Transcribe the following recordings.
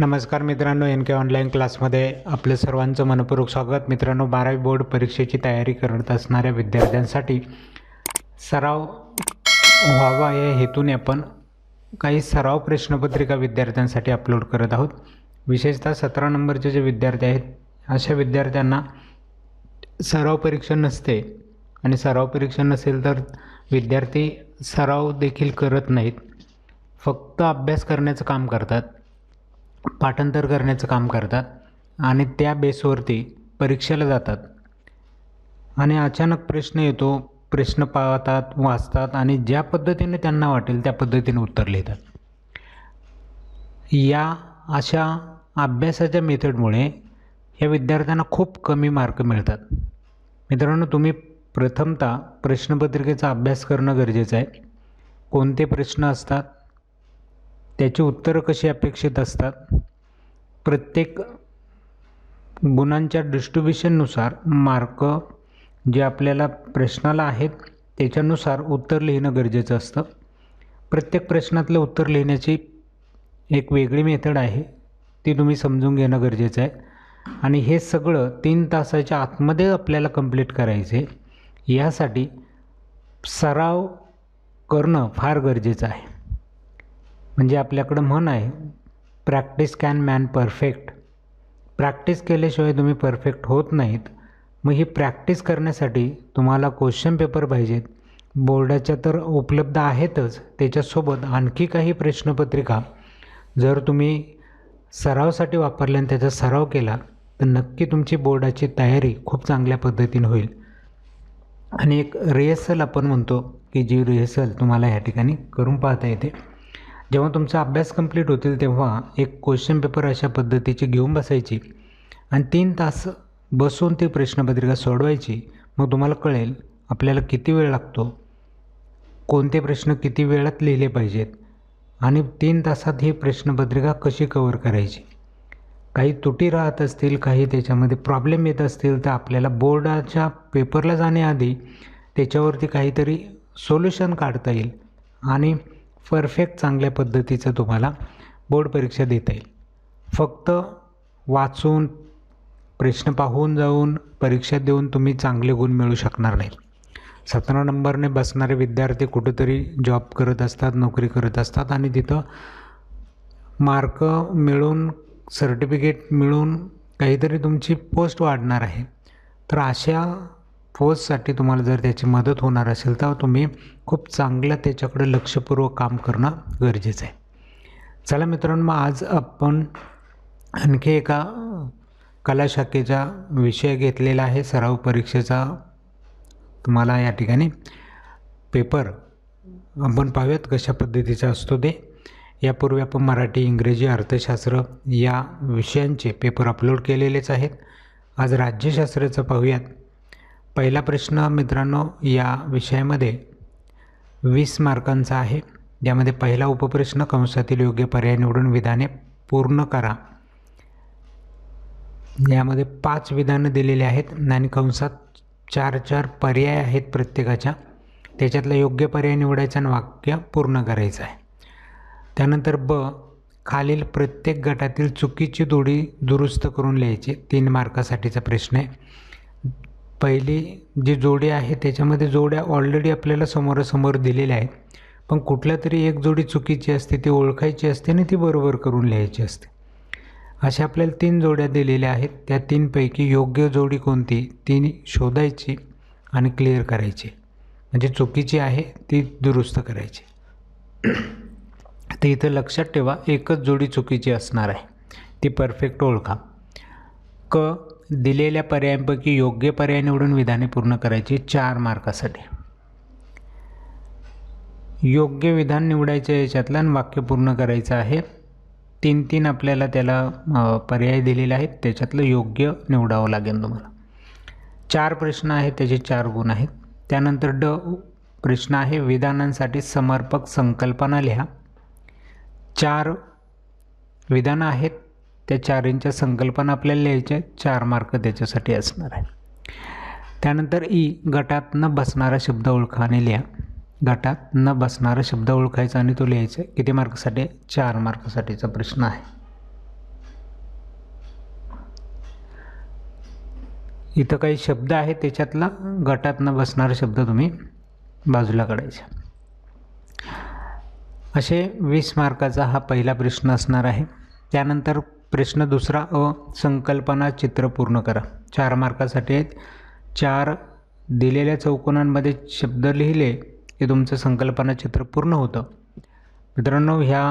नमस्कार मित्रांनो एन के ऑनलाईन क्लासमध्ये आपलं सर्वांचं मनपूर्वक स्वागत. मित्रांनो बारावी बोर्ड परीक्षेची तयारी करत असणाऱ्या विद्यार्थ्यांसाठी सराव व्हावा या हेतूने आपण काही सराव प्रश्नपत्रिका विद्यार्थ्यांसाठी अपलोड करत आहोत. विशेषतः सतरा नंबरचे जे विद्यार्थी आहेत अशा विद्यार्थ्यांना सराव परीक्षा नसते आणि सराव परीक्षा नसेल तर विद्यार्थी सराव देखील करत नाहीत. फक्त अभ्यास करण्याचं काम करतात. पाठांतर करण्याचं काम करतात आणि त्या बेसवरती परीक्षेला जातात. आणि अचानक प्रश्न येतो प्रश्न पाहतात वाचतात आणि ज्या पद्धतीने त्यांना वाटेल त्या पद्धतीने उत्तर लिहितात. या अशा अभ्यासाच्या मेथडमुळे या विद्यार्थ्यांना खूप कमी मार्क मिळतात. मित्रांनो तुम्ही प्रथमतः प्रश्नपत्रिकेचा अभ्यास करणं गरजेचं आहे. कोणते प्रश्न असतात? त्याची उत्तरं कशी अपेक्षित असतात? प्रत्येक गुणांच्या डिस्ट्रीब्युशननुसार मार्क जे आपल्याला प्रश्नाला आहेत त्याच्यानुसार उत्तर लिहिणं गरजेचं असतं. प्रत्येक प्रश्नातलं उत्तर लिहिण्याची एक वेगळी मेथड आहे ती तुम्ही समजून घेणं गरजेचं आहे. आणि हे सगळं तीन तासाच्या आतमध्ये आपल्याला कंप्लीट करायचं आहे यासाठी सराव करणं फार गरजेचं आहे. म्हणजे आपल्याकडं म्हण आहे practice can man perfect practice केल्याशिवाय तुम्ही परफेक्ट होत नाहीत. मग ही प्रॅक्टिस करण्यासाठी तुम्हाला क्वेश्चन पेपर पाहिजेत. बोर्डाच्या तर उपलब्ध आहेतच. त्याच्यासोबत आणखी काही प्रश्नपत्रिका. जर तुम्ही सरावसाठी वापरल्या आणि त्याचा सराव केला तर नक्की तुमची बोर्डाची तयारी खूप चांगल्या पद्धतीने होईल. आणि एक रिहर्सल आपण म्हणतो की जी रिहर्सल तुम्हाला ह्या ठिकाणी करून पाहता येते. जेव्हा तुमचा अभ्यास कंप्लीट होतील तेव्हा एक क्वेश्चन पेपर अशा पद्धतीची घेऊन बसायची आणि तीन तास बसून ती प्रश्नपत्रिका सोडवायची. मग तुम्हाला कळेल आपल्याला किती वेळ लागतो. कोणते प्रश्न किती वेळात लिहिले पाहिजेत आणि तीन तासात ही प्रश्नपत्रिका कशी कवर करायची. काही तुटी राहत असतील काही त्याच्यामध्ये प्रॉब्लेम येत असतील तर आपल्याला बोर्डाच्या पेपरला जाण्याआधी त्याच्यावरती काहीतरी सोल्युशन काढता येईल. आणि परफेक्ट चांगल्या पद्धतीचं तुम्हाला बोर्ड परीक्षा देता येईल. फक्त वाचून प्रश्न पाहून जाऊन परीक्षा देऊन तुम्ही चांगले गुण मिळू शकणार नाही. सतरा नंबरने बसणारे विद्यार्थी कुठेतरी जॉब करत असतात नोकरी करत असतात आणि तिथं मार्क मिळून सर्टिफिकेट मिळून काहीतरी तुमची पोस्ट वाढणार आहे. तर अशा पोस्टसाठी तुम्हाला जर त्याची मदत होणार असेल तर तुम्ही खूप चांगलं त्याच्याकडे लक्षपूर्वक काम करणं गरजेचं आहे. चला मित्रांनो मग आज आपण आणखी एका कला शाखेचा विषय घेतलेला आहे. सराव परीक्षेचा तुम्हाला या ठिकाणी पेपर आपण पाहूयात कशा पद्धतीचा असतो ते. यापूर्वी आपण मराठी इंग्रजी अर्थशास्त्र या विषयांचे पेपर अपलोड केलेलेच आहेत. आज राज्यशास्त्राचं पाहूयात. पहिला प्रश्न मित्रांनो या विषयामध्ये वीस मार्कांचा आहे. यामध्ये पहिला उपप्रश्न कंसातील योग्य पर्याय निवडून विधाने पूर्ण करा. यामध्ये पाच विधानं दिलेली आहेत आणि कंसात चार चार पर्याय आहेत प्रत्येकाच्या. त्याच्यातला योग्य पर्याय निवडायचा आणि वाक्य पूर्ण करायचं आहे. त्यानंतर ब खालील प्रत्येक गटातील चुकीची दोडी दुरुस्त करून लिहायची. तीन मार्कासाठीचा प्रश्न आहे. पहिली जी जोडी आहे त्याच्यामध्ये जोड्या ऑलरेडी आपल्याला समोरासमोर दिलेल्या आहेत. पण कुठल्या तरी एक जोडी चुकीची असते ती ओळखायची असते आणि ती बरोबर करून लिहायची असते. अशा आपल्याला तीन जोड्या दिलेल्या आहेत. त्या तीनपैकी योग्य जोडी कोणती? ती शोधायची आणि क्लिअर करायची. म्हणजे चुकीची आहे ती दुरुस्त करायची. तर इथं लक्षात ठेवा एकच जोडी चुकीची असणार आहे. ती परफेक्ट ओळखा. क दिलेल्या पर्यायांपैकी योग्य पर्याय निवडून विधाने पूर्ण करायची चार मार्कासाठी. योग्य विधान निवडायचं याच्यातलं आणि वाक्य पूर्ण करायचं आहे. तीन तीन आपल्याला त्याला पर्याय दिलेले आहेत. त्याच्यातलं योग्य निवडावं लागेल तुम्हाला. चार प्रश्न आहेत त्याचे चार गुण आहेत. त्यानंतर ड प्रश्न आहे विधानांसाठी समर्पक संकल्पना लिहा. चार विधानं आहेत त्या चारींच्या संकल्पना आपल्याला लिहायच्या चार मार्क त्याच्यासाठी असणार आहे. त्यानंतर ई गटात न बसणारा शब्द ओळखा आणि लिहा. गटात न बसणारा शब्द ओळखायचा आणि तो लिहायचा. किती मार्कसाठी? चार मार्कसाठीचा प्रश्न आहे. इथं काही शब्द आहेत त्याच्यातला. गटात न बसणारा शब्द तुम्ही बाजूला काढायचा. असे वीस मार्काचा हा पहिला प्रश्न असणार आहे. त्यानंतर प्रश्न दुसरा अ संकल्पना चित्र पूर्ण करा. चार मार्कासाठी आहेत. चार दिलेल्या चौकोनांमध्ये शब्द लिहिले की तुमचं संकल्पना चित्र पूर्ण होतं. मित्रांनो ह्या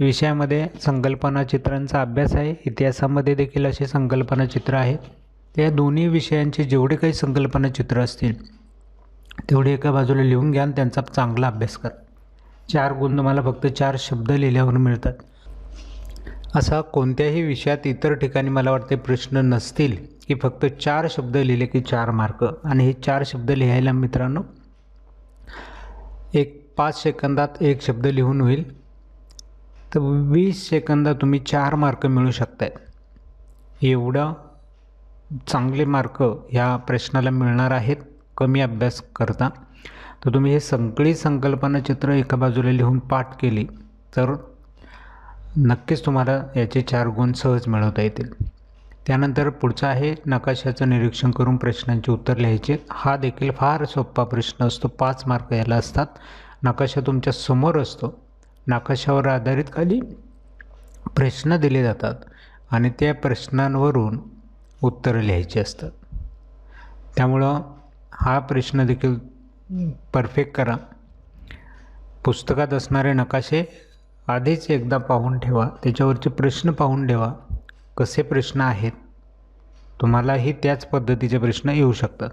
विषयामध्ये संकल्पना चित्रांचा अभ्यास आहे. इतिहासामध्ये देखील असे संकल्पना चित्र आहे त्या दोन्ही विषयांचे जेवढे काही संकल्पना चित्र असतील तेवढे एका बाजूला लिहून घ्या आणि त्यांचा चांगला अभ्यास करा. चार गुण तुम्हाला फक्त चार शब्द लिहिल्यावर मिळतात. असा कोणत्याही विषयात इतर ठिकाणी मला वाटते प्रश्न नसतील की फक्त चार शब्द लिहिले की चार मार्क. आणि हे चार शब्द लिहायला मित्रांनो एक पाच सेकंदात एक शब्द लिहून होईल. तर वीस सेकंदात तुम्ही चार मार्क मिळू शकताय. एवढं चांगले मार्क ह्या प्रश्नाला मिळणार आहेत कमी अभ्यास करता. तर तुम्ही हे सगळी संकल्पना चित्र एका बाजूला लिहून पाठ केली तर नक्कीच तुम्हाला याचे चार गुण सहज मिळवता येतील. त्यानंतर पुढचा आहे नकाशाचं निरीक्षण करून प्रश्नांची उत्तर लिहायचे. हा देखील फार सोपा प्रश्न असतो पाच मार्क याला असतात. नकाशा तुमच्यासमोर असतो. नकाशावर आधारित खाली प्रश्न दिले जातात आणि त्या प्रश्नांवरून उत्तरं लिहायची असतात. त्यामुळं हा प्रश्न देखील परफेक्ट करा. पुस्तकात असणारे नकाशे आधीच एकदा पाहून ठेवा त्याच्यावरचे प्रश्न पाहून ठेवा कसे प्रश्न आहेत? तुम्हालाही त्याच पद्धतीचे प्रश्न येऊ शकतात.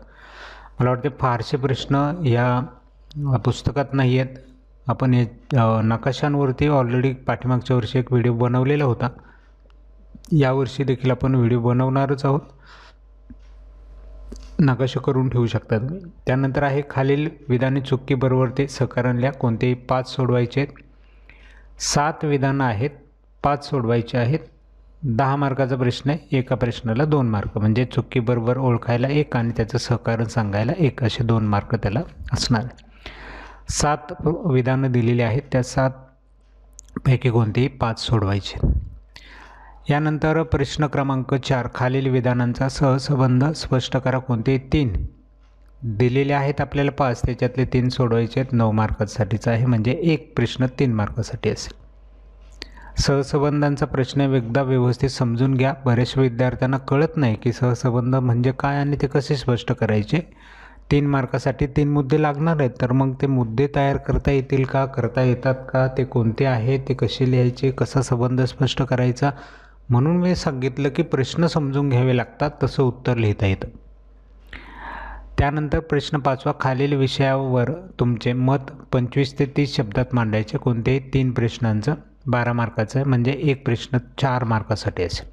मला वाटते फारसे प्रश्न या पुस्तकात नाही आहेत आपण हे नकाशांवरती ऑलरेडी पाठीमागच्या वर्षी एक व्हिडिओ बनवलेला होता. यावर्षी देखील आपण व्हिडिओ बनवणारच आहोत. नकाशा करून ठेवू शकता तुम्ही त्यानंतर आहे खालील विधाने चुकी बरोबर ते सकारणल्या कोणतेही पाच सोडवायचे आहेत सात विधानं आहेत पाच सोडवायचे आहेत. दहा मार्काचा प्रश्न आहे एका प्रश्नाला दोन मार्क. म्हणजे चुकीबरोबर ओळखायला एक आणि त्याचं सहकारण सांगायला एक असे दोन मार्क त्याला असणार. सात विधानं दिलेली आहेत त्या सात पैकी कोणतेही पाच सोडवायचे. यानंतर प्रश्न क्रमांक चार खालील विधानांचा सहसंबंध स्पष्ट करा. कोणते? तीन. दिलेले आहेत आपल्याला पाच त्याच्यातले तीन सोडवायचे आहेत नऊ मार्कासाठीचा आहे. म्हणजे एक प्रश्न तीन मार्कासाठी असेल. सहसंबंधांचा प्रश्न एकदा व्यवस्थित समजून घ्या. बऱ्याचशा विद्यार्थ्यांना कळत नाही की सहसंबंध म्हणजे काय आणि ते कसे स्पष्ट करायचे. तीन मार्कासाठी तीन मुद्दे लागणार आहेत. तर मग ते मुद्दे तयार करता येतील का? करता येतात का? ते कोणते आहेत? ते कसे लिहायचे? कसा संबंध स्पष्ट करायचा? म्हणून मी सांगितलं की प्रश्न समजून घ्यावे लागतात तसं उत्तर लिहिता येतं. त्यानंतर प्रश्न पाचवा खालील विषयावर तुमचे मत पंचवीस ते तीस शब्दात मांडायचे. कोणतेही तीन प्रश्नांचं बारा मार्काचं आहे म्हणजे एक प्रश्न चार मार्कासाठी असेल.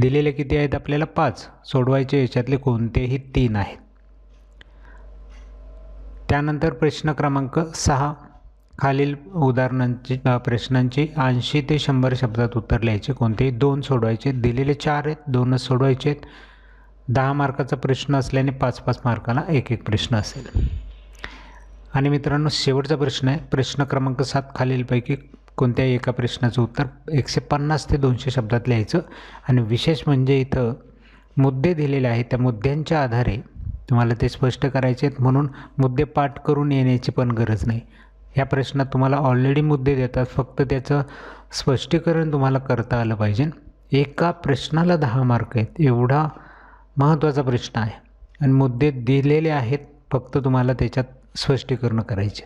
दिलेले किती आहेत आपल्याला? पाच. सोडवायचे याच्यातले कोणतेही तीन आहेत. त्यानंतर प्रश्न क्रमांक सहा. खालील उदाहरणांची प्रश्नांची ऐंशी ते शंभर शब्दात उत्तर लिहायचे. कोणतेही दोन सोडवायचे. दिलेले चार आहेत दोनच सोडवायचे आहेत दहा मार्काचा प्रश्न असल्याने पाच पाच मार्काला एक एक प्रश्न असेल. आणि मित्रांनो शेवटचा प्रश्न आहे. प्रश्न क्रमांक सात खालीलपैकी कोणत्याही एका प्रश्नाचं उत्तर एकशे पन्नास ते दोनशे शब्दात लिहायचं. आणि विशेष म्हणजे इथं मुद्दे दिलेले आहेत. त्या मुद्द्यांच्या आधारे तुम्हाला ते स्पष्ट करायचे आहेत. म्हणून मुद्दे पाठ करून येण्याची पण गरज नाही. ह्या प्रश्नात तुम्हाला ऑलरेडी मुद्दे देतात. फक्त त्याचं स्पष्टीकरण तुम्हाला करता आलं पाहिजे. एका प्रश्नाला दहा मार्क आहेत. एवढा महत्त्वाचा प्रश्न आहे. आणि मुद्दे दिलेले आहेत फक्त तुम्हाला त्याच्यात स्पष्टीकरण करायचे.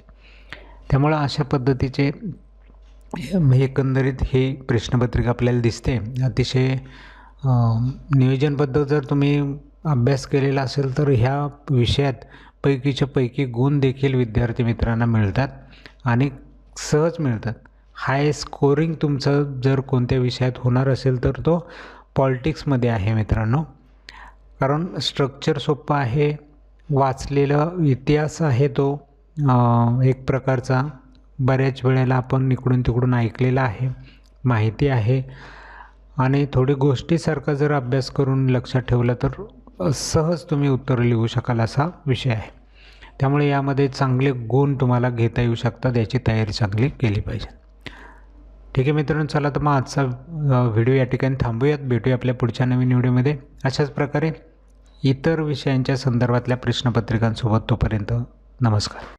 त्यामुळं अशा पद्धतीचे एकंदरीत ही प्रश्नपत्रिका आपल्याला दिसते. अतिशय नियोजनबद्ध जर तुम्ही अभ्यास केलेला असेल तर ह्या विषयात पैकीच्या पैकी गुण देखील विद्यार्थी मित्रांना मिळतात आणि सहज मिळतात. हाय स्कोरिंग तुमचं जर कोणत्या विषयात होणार असेल तर तो पॉलिटिक्समध्ये आहे मित्रांनो. कारण स्ट्रक्चर सोपं आहे. वाचलेलं इतिहास आहे तो एक प्रकारचा. बऱ्याच वेळेला आपण इकडून तिकडून ऐकलेला आहे माहिती आहे. आणि थोडी गोष्टीसारखा जर अभ्यास करून लक्षात ठेवलं तर सहज तुम्ही उत्तर लिहू शकाल असा विषय आहे. त्यामुळे यामध्ये चांगले गुण तुम्हाला घेता येऊ शकतात याची तयारी चांगली केली पाहिजे. ठीक आहे मित्रांनो चला तर मग आजचा व्हिडिओ या ठिकाणी थांबूयात. भेटूया आपल्या पुढच्या नवीन व्हिडिओमध्ये. अशाच प्रकारे इतर विषयांच्या संदर्भातल्या प्रश्नपत्रिकांसोबत तोपर्यंत नमस्कार.